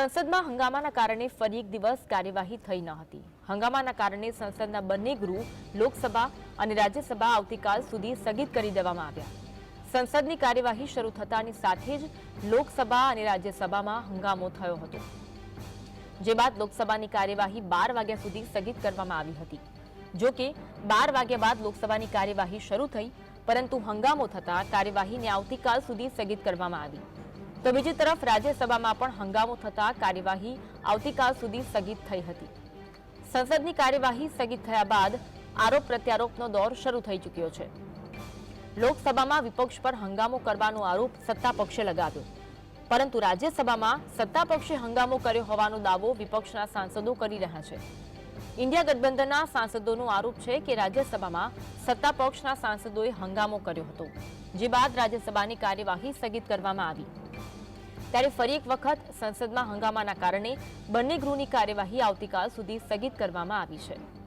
સંસદમાં હંગામાના કારણે ફરી એક દિવસ કાર્યવાહી થઈ ન હતી. હંગામાના કારણે સંસદના બંને ગૃહ, લોકસભા અને રાજ્યસભા આવતીકાલ સુધી સ્થગિત કરી દેવામાં આવ્યા. સંસદની કાર્યવાહી શરૂ થતાની સાથે જ લોકસભા અને રાજ્યસભામાં હંગામો થયો હતો. જે બાદ લોકસભાની કાર્યવાહી બાર વાગ્યા સુધી સ્થગિત કરવામાં આવી હતી. જો કે, બાર વાગ્યા બાદ લોકસભાની કાર્યવાહી શરૂ થઈ, પરંતુ હંગામો થતા કાર્યવાહીને આવતીકાલ સુધી સ્થગિત કરવામાં આવી. તો બીજી તરફ રાજ્યસભામાં પણ હંગામો થતા કાર્યવાહી આવતીકાલ સુધી સ્થગિત થઈ હતી. સંસદની કાર્યવાહી સ્થગિત થયા બાદ આરોપ પ્રત્યારોપનો દોર શરૂ થઈ ચૂક્યો છે. લોકસભામાં વિપક્ષ પર હંગામો કરવાનો આરોપ સત્તા પક્ષે લગાવ્યો. પરંતુ રાજ્યસભામાં સત્તા પક્ષે હંગામો કર્યો હોવાનો દાવો વિપક્ષના સાંસદો કરી રહ્યા છે. ઇન્ડિયા ગઠબંધનના સાંસદોનો આરોપ છે કે રાજ્યસભામાં સત્તા પક્ષના સાંસદોએ હંગામો કર્યો હતો, જે બાદ રાજ્યસભાની કાર્યવાહી સ્થગિત કરવામાં આવી. ત્યારે ફરી એક વખત સંસદમાં હંગામાના કારણે બંને ગૃહની કાર્યવાહી આવતીકાલ સુધી સ્થગિત કરવામાં આવી છે.